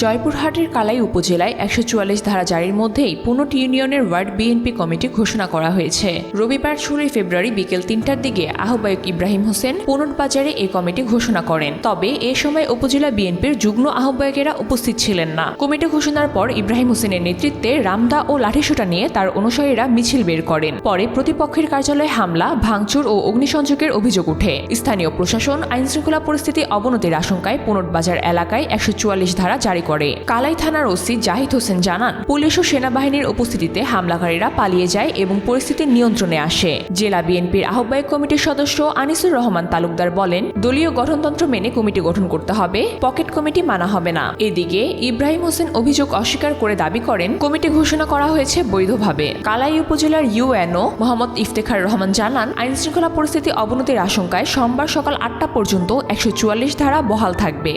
জয়পুরহাটের কালাই উপজেলায় একশো চুয়াল্লিশ ধারা জারির মধ্যেই পুনট ইউনিয়নের ওয়ার্ড বিএনপি কমিটি ঘোষণা করা হয়েছে। রবিবার ষোলোই ফেব্রুয়ারি বিকেল তিনটার দিকে আহ্বায়ক ইব্রাহিম হোসেন পুনট বাজারে এই কমিটি ঘোষণা করেন। তবে এ সময় উপজেলা বিএনপির যুগ্ম আহ্বায়কেরা উপস্থিত ছিলেন না। কমিটি ঘোষণার পর ইব্রাহিম হোসেনের নেতৃত্বে রামদা ও লাঠিসোটা নিয়ে তার অনুসারীরা মিছিল বের করেন। পরে প্রতিপক্ষের কার্যালয়ে হামলা, ভাঙচুর ও অগ্নিসংযোগের অভিযোগ উঠে। স্থানীয় প্রশাসন, আইনশৃঙ্খলা পরিস্থিতি অবনতির আশঙ্কায় পুনর্বাজার এলাকায় একশো চুয়াল্লিশ ধারা জারি করে। কালাই থানার ওসি জাহিদ হোসেন জানান, পুলিশ ও সেনাবাহিনীর উপস্থিতিতে হামলাকারীরা পালিয়ে যায় এবং পরিস্থিতি নিয়ন্ত্রণে আসে। জেলা বিএনপির আহ্বায়ক কমিটির সদস্য আনিসুর রহমান তালুকদার বলেন, দলীয় গঠনতন্ত্র মেনে কমিটি গঠন করতে হবে, পকেট কমিটি মানা হবে না। এদিকে ইব্রাহিম হোসেন অভিযোগ অস্বীকার করে দাবি করেন, কমিটি ঘোষণা করা হয়েছে বৈধভাবে। কালাই উপজেলার ইউএনও মোহাম্মদ ইফতেখার রহমান জানান, আইনশৃঙ্খলা পরিস্থিতি অবনতির আশঙ্কায় সোমবার সকাল আটটা পর্যন্ত একশো চুয়াল্লিশ ধারা বহাল থাকবে।